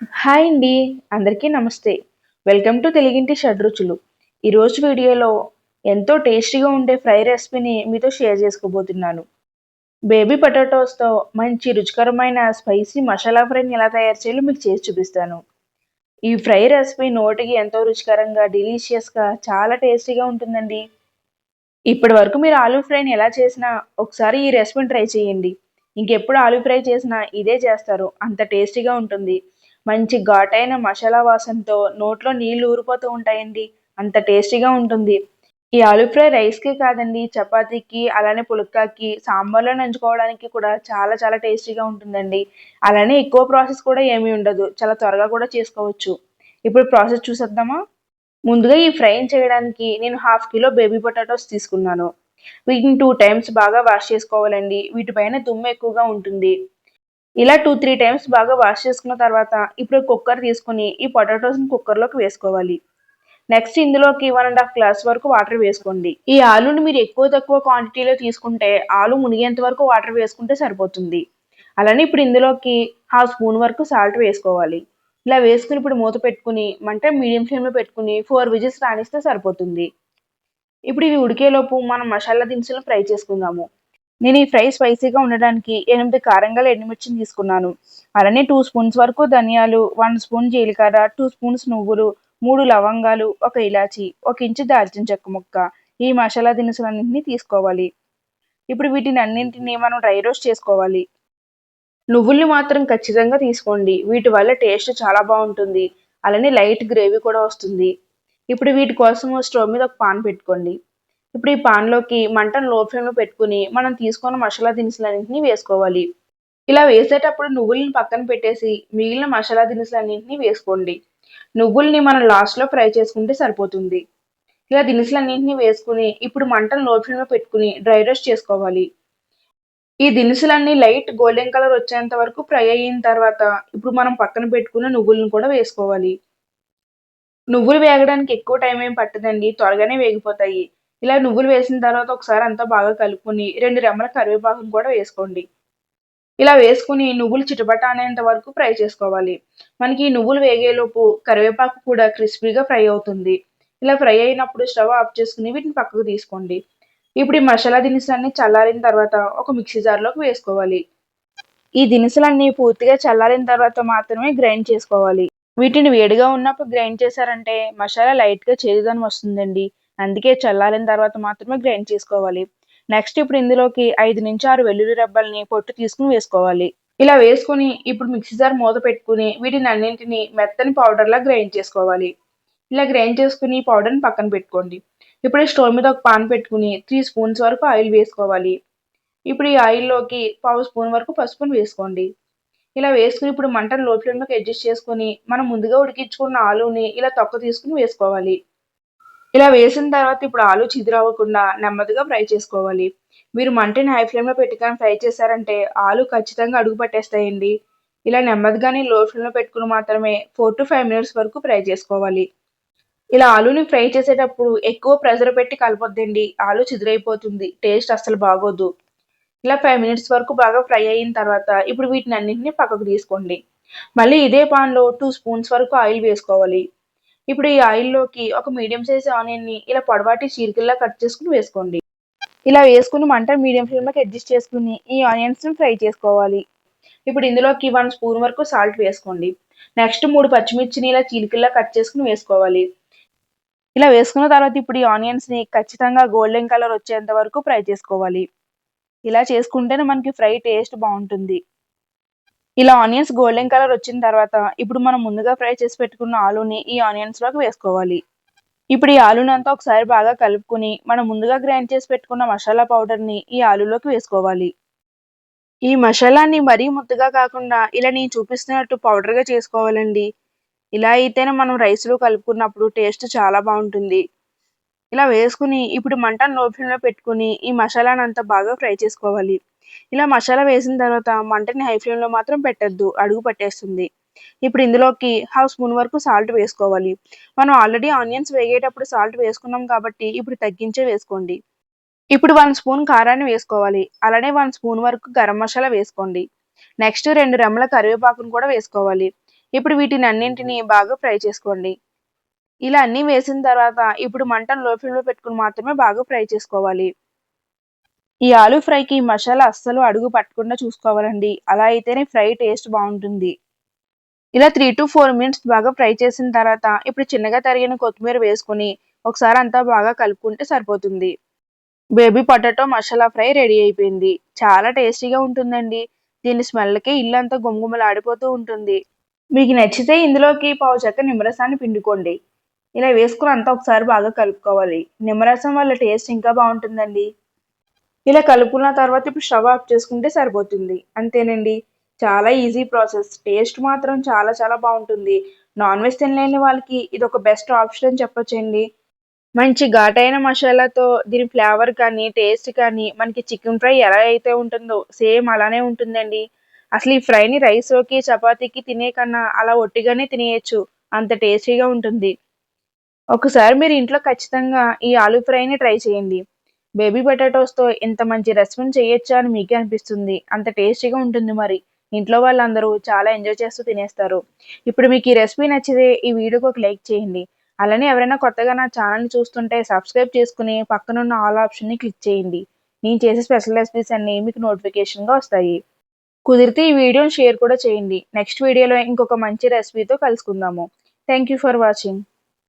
Hi అండి అందరికీ నమస్తే. వెల్కమ్ టు తెలుగింటి షడ్రుచులు ఈరోజు వీడియోలో ఎంతో టేస్టీగా ఉండే ఫ్రై రెసిపీని మీతో షేర్ చేసుకోబోతున్నాను. బేబీ పొటాటోస్తో మంచి రుచికరమైన స్పైసీ మసాలా ఫ్రైని ఎలా తయారు చేయాలో మీకు చేసి చూపిస్తాను. ఈ ఫ్రై రెసిపీ నోటికి ఎంతో రుచికరంగా డెలీషియస్గా చాలా టేస్టీగా ఉంటుందండి. ఇప్పటి వరకు మీరు ఆలూ ఫ్రైని ఎలా చేసినా ఒకసారి ఈ రెసిపీని ట్రై చేయండి. ఇంకెప్పుడు ఆలూ ఫ్రై చేసినా ఇదే చేస్తారు. అంత టేస్టీగా ఉంటుంది. మంచి ఘాటైన మసాలా వాసనతో నోట్లో నీళ్ళు ఊరిపోతూ ఉంటాయండి. అంత టేస్టీగా ఉంటుంది. ఈ ఆలూ ఫ్రై రైస్కి కాదండి చపాతీకి అలానే పులక్కాకి సాంబార్లో నంచుకోవడానికి కూడా చాలా చాలా టేస్టీగా ఉంటుందండి. అలానే ఎక్కువ ప్రాసెస్ కూడా ఏమీ ఉండదు చాలా త్వరగా కూడా చేసుకోవచ్చు. ఇప్పుడు ప్రాసెస్ చూసేద్దామా? ముందుగా ఈ ఫ్రై చేయడానికి నేను హాఫ్ కిలో బేబీ పొటాటోస్ తీసుకున్నాను. వీటిని టూ టైమ్స్ బాగా వాష్ చేసుకోవాలండి. వీటిపైన దుమ్ము ఎక్కువగా ఉంటుంది. ఇలా టూ త్రీ టైమ్స్ బాగా వాష్ చేసుకున్న తర్వాత ఇప్పుడు కుక్కర్ తీసుకుని ఈ పొటాటోస్ని కుక్కర్లోకి వేసుకోవాలి. నెక్స్ట్ ఇందులోకి వన్ అండ్ హాఫ్ గ్లాస్ వరకు వాటర్ వేసుకోండి. ఈ ఆలుని మీరు ఎక్కువ తక్కువ క్వాంటిటీలో తీసుకుంటే ఆలు మునిగేంత వరకు వాటర్ వేసుకుంటే సరిపోతుంది. అలానే ఇప్పుడు ఇందులోకి హాఫ్ స్పూన్ వరకు సాల్ట్ వేసుకోవాలి. ఇలా వేసుకుని ఇప్పుడు మూత పెట్టుకుని మంట మీడియం ఫ్లేమ్లో పెట్టుకుని ఫోర్ విజిల్స్ రాణిస్తే సరిపోతుంది. ఇప్పుడు ఇవి ఉడికేలోపు మనం మసాలా దినుసులను ఫ్రై చేసుకుందాము. నేను ఈ ఫ్రై స్పైసీగా ఉండడానికి ఎనిమిది కారంగా ఎండుమిర్చిని తీసుకున్నాను. అలానే టూ స్పూన్స్ వరకు ధనియాలు వన్ స్పూన్ జీలకర్ర టూ స్పూన్స్ నువ్వులు మూడు లవంగాలు ఒక ఇలాచి ఒక ఇంచు దాల్చిన చెక్క ముక్క. ఈ మసాలా దినుసులన్నింటినీ తీసుకోవాలి. ఇప్పుడు వీటిని అన్నింటినీ మనం డ్రై రోస్ట్ చేసుకోవాలి. నువ్వుల్ని మాత్రం ఖచ్చితంగా తీసుకోండి. వీటి వల్ల టేస్ట్ చాలా బాగుంటుంది. అలానే లైట్ గ్రేవీ కూడా వస్తుంది. ఇప్పుడు వీటి కోసం స్టవ్ మీద ఒక పాన్ పెట్టుకోండి. ఇప్పుడు ఈ పాన్లోకి మంటను లో ఫ్లేమ్లో పెట్టుకుని మనం తీసుకున్న మసాలా దినుసులన్నింటినీ వేసుకోవాలి. ఇలా వేసేటప్పుడు నువ్వులను పక్కన పెట్టేసి మిగిలిన మసాలా దినుసులన్నింటినీ వేసుకోండి. నువ్వుల్ని మనం లాస్ట్లో ఫ్రై చేసుకుంటే సరిపోతుంది. ఇలా దినుసులన్నింటినీ వేసుకుని ఇప్పుడు మంటను లో ఫ్లేమ్లో పెట్టుకుని డ్రై రోస్ట్ చేసుకోవాలి. ఈ దినుసులన్నీ లైట్ గోల్డెన్ కలర్ వచ్చేంత వరకు ఫ్రై అయిన తర్వాత ఇప్పుడు మనం పక్కన పెట్టుకున్న నువ్వులను కూడా వేసుకోవాలి. నువ్వులు వేగడానికి ఎక్కువ టైం ఏం పట్టదండి త్వరగానే వేగిపోతాయి. ఇలా నువ్వులు వేసిన తర్వాత ఒకసారి అంతా బాగా కలుపుకొని రెండు రెమ్మల కరివేపాకును కూడా వేసుకోండి. ఇలా వేసుకుని నువ్వులు చిటపట అనేంత వరకు ఫ్రై చేసుకోవాలి. మనకి నువ్వులు వేగేలోపు కరివేపాకు కూడా క్రిస్పీగా ఫ్రై అవుతుంది. ఇలా ఫ్రై అయినప్పుడు స్టవ్ ఆఫ్ చేసుకుని వీటిని పక్కకు తీసుకోండి. ఇప్పుడు ఈ మసాలా దినుసులన్నీ చల్లారిన తర్వాత ఒక మిక్సీ జార్లోకి వేసుకోవాలి. ఈ దినుసులన్నీ పూర్తిగా చల్లారిన తర్వాత మాత్రమే గ్రైండ్ చేసుకోవాలి. వీటిని వేడిగా ఉన్నప్పుడు గ్రైండ్ చేశారంటే మసాలా లైట్గా చేదుదని వస్తుందండి. అందుకే చల్లారిన తర్వాత మాత్రమే గ్రైండ్ చేసుకోవాలి. నెక్స్ట్ ఇప్పుడు ఇందులోకి ఐదు నుంచి ఆరు వెల్లుల్లి రెబ్బల్ని పొట్టు తీసుకుని వేసుకోవాలి. ఇలా వేసుకుని ఇప్పుడు మిక్సీ జార్ మూత పెట్టుకుని వీటిని అన్నింటిని మెత్తని పౌడర్లా గ్రైండ్ చేసుకోవాలి. ఇలా గ్రైండ్ చేసుకుని పౌడర్ని పక్కన పెట్టుకోండి. ఇప్పుడు స్టవ్ మీద ఒక పాన్ పెట్టుకుని త్రీ స్పూన్స్ వరకు ఆయిల్ వేసుకోవాలి. ఇప్పుడు ఈ ఆయిల్లోకి పావు స్పూన్ వరకు పసుపుని వేసుకోండి. ఇలా వేసుకుని ఇప్పుడు మంటను లో ఫ్లేమ్లోకి అడ్జస్ట్ చేసుకుని మనం ముందుగా ఉడికించుకున్న ఆలుని ఇలా తొక్క తీసుకుని వేసుకోవాలి. ఇలా వేసిన తర్వాత ఇప్పుడు ఆలు చిదిరవ్వకుండా నెమ్మదిగా ఫ్రై చేసుకోవాలి. మీరు మంటని హై ఫ్లేమ్లో పెట్టుకొని ఫ్రై చేశారంటే ఆలు ఖచ్చితంగా అడుగు పట్టేస్తాయండి. ఇలా నెమ్మదిగానే లో ఫ్లేమ్లో పెట్టుకుని మాత్రమే ఫోర్ టు ఫైవ్ మినిట్స్ వరకు ఫ్రై చేసుకోవాలి. ఇలా ఆలుని ఫ్రై చేసేటప్పుడు ఎక్కువ ప్రెషర్ పెట్టి కలపొద్దండి. ఆలు చిదురైపోతుంది. టేస్ట్ అస్సలు బాగోదు. ఇలా ఫైవ్ మినిట్స్ వరకు బాగా ఫ్రై అయిన తర్వాత ఇప్పుడు వీటిని అన్నింటినీ పక్కకు తీసుకోండి. మళ్ళీ ఇదే పాన్లో టూ స్పూన్స్ వరకు ఆయిల్ వేసుకోవాలి. ఇప్పుడు ఈ ఆయిల్లోకి ఒక మీడియం సైజ్ ఆనియన్ని ఇలా పొడవాటి చీరికల్లా కట్ చేసుకుని వేసుకోండి. ఇలా వేసుకుని మంట మీడియం ఫ్లేమ్లోకి అడ్జస్ట్ చేసుకుని ఈ ఆనియన్స్ని ఫ్రై చేసుకోవాలి. ఇప్పుడు ఇందులోకి వన్ స్పూన్ వరకు సాల్ట్ వేసుకోండి. నెక్స్ట్ మూడు పచ్చిమిర్చిని ఇలా చీలికల్లా కట్ చేసుకుని వేసుకోవాలి. ఇలా వేసుకున్న తర్వాత ఇప్పుడు ఈ ఆనియన్స్ని ఖచ్చితంగా గోల్డెన్ కలర్ వచ్చేంత వరకు ఫ్రై చేసుకోవాలి. ఇలా చేసుకుంటేనే మనకి ఫ్రై టేస్ట్ బాగుంటుంది. ఇలా ఆనియన్స్ గోల్డెన్ కలర్ వచ్చిన తర్వాత ఇప్పుడు మనం ముందుగా ఫ్రై చేసి పెట్టుకున్న ఆలూని ఈ ఆనియన్స్లోకి వేసుకోవాలి. ఇప్పుడు ఈ ఆలూని అంతా ఒకసారి బాగా కలుపుకుని మనం ముందుగా గ్రైండ్ చేసి పెట్టుకున్న మసాలా పౌడర్ని ఈ ఆలూలోకి వేసుకోవాలి. ఈ మసాలాని మరీ ముద్దగా కాకుండా ఇలా నేను చూపిస్తున్నట్టు పౌడర్గా చేసుకోవాలండి. ఇలా అయితేనే మనం రైస్లో కలుపుకున్నప్పుడు టేస్ట్ చాలా బాగుంటుంది. ఇలా వేసుకుని ఇప్పుడు మంటను లో పెట్టుకుని ఈ మసాలాని అంతా బాగా ఫ్రై చేసుకోవాలి. ఇలా మసాలా వేసిన తర్వాత మంటని హై ఫ్లేమ్లో మాత్రం పెట్టద్దు అడుగు పట్టేస్తుంది. ఇప్పుడు ఇందులోకి హాఫ్ స్పూన్ వరకు సాల్ట్ వేసుకోవాలి. మనం ఆల్రెడీ ఆనియన్స్ వేగేటప్పుడు సాల్ట్ వేసుకున్నాం కాబట్టి ఇప్పుడు తగ్గించే వేసుకోండి. ఇప్పుడు వన్ స్పూన్ కారాన్ని వేసుకోవాలి. అలానే వన్ స్పూన్ వరకు గరం మసాలా వేసుకోండి. నెక్స్ట్ రెండు రెమ్మల కరివేపాకును కూడా వేసుకోవాలి. ఇప్పుడు వీటిని అన్నింటినీ బాగా ఫ్రై చేసుకోండి. ఇలా అన్నీ వేసిన తర్వాత ఇప్పుడు మంటను లో ఫ్లేమ్లో పెట్టుకుని మాత్రమే బాగా ఫ్రై చేసుకోవాలి. ఈ ఆలూ ఫ్రైకి మసాలా అస్సలు అడుగు పట్టకుండా చూసుకోవాలండి. అలా అయితేనే ఫ్రై టేస్ట్ బాగుంటుంది. ఇలా త్రీ టు ఫోర్ మినిట్స్ బాగా ఫ్రై చేసిన తర్వాత ఇప్పుడు చిన్నగా తరిగిన కొత్తిమీర వేసుకొని ఒకసారి అంతా బాగా కలుపుకుంటే సరిపోతుంది. Baby potato masala fry ready అయిపోయింది. చాలా టేస్టీగా ఉంటుందండి. దీని స్మెల్కి ఇల్లంతా గుమగుమలాడిపోతూ ఉంటుంది. మీకు నచ్చితే ఇందులోకి పావు చెక్క నిమ్మరసాన్ని పిండుకోండి. ఇలా వేసుకుని అంతా ఒకసారి బాగా కలుపుకోవాలి. నిమ్మరసం వల్ల టేస్ట్ ఇంకా బాగుంటుందండి. ఇలా కలుపుకున్న తర్వాత ఇప్పుడు స్టవ్ ఆఫ్ చేసుకుంటే సరిపోతుంది. అంతేనండి. చాలా ఈజీ ప్రాసెస్. టేస్ట్ మాత్రం చాలా చాలా బాగుంటుంది. నాన్ వెజ్ తినలేని వాళ్ళకి ఇది ఒక బెస్ట్ ఆప్షన్ అని చెప్పొచ్చండి. మంచి ఘాటైన మసాలాతో దీని ఫ్లేవర్ కానీ టేస్ట్ కానీ మనకి చికెన్ ఫ్రై ఎలా అయితే ఉంటుందో సేమ్ అలానే ఉంటుందండి. అసలు ఈ ఫ్రైని రైస్లోకి చపాతీకి తినే కన్నా అలా ఒట్టిగానే తినేయచ్చు. అంత టేస్టీగా ఉంటుంది. ఒకసారి మీరు ఇంట్లో ఖచ్చితంగా ఈ ఆలూ ఫ్రైని ట్రై చేయండి. బేబీ పొటాటోస్తో ఇంత మంచి రెసిపీని చేయొచ్చా అని మీకే అనిపిస్తుంది. అంత టేస్టీగా ఉంటుంది మరి. ఇంట్లో వాళ్ళందరూ చాలా ఎంజాయ్ చేస్తూ తినేస్తారు. ఇప్పుడు మీకు ఈ రెసిపీ నచ్చితే ఈ వీడియోకి ఒక లైక్ చేయండి. అలానే ఎవరైనా కొత్తగా నా ఛానల్ని చూస్తుంటే సబ్స్క్రైబ్ చేసుకుని పక్కనున్న ఆల్ ఆప్షన్ని క్లిక్ చేయండి. నేను చేసే స్పెషల్ రెసిపీస్ అన్నీ మీకు నోటిఫికేషన్గా వస్తాయి. కుదిరితే ఈ వీడియోని షేర్ కూడా చేయండి. నెక్స్ట్ వీడియోలో ఇంకొక మంచి రెసిపీతో కలుసుకుందాము. Thank you for watching.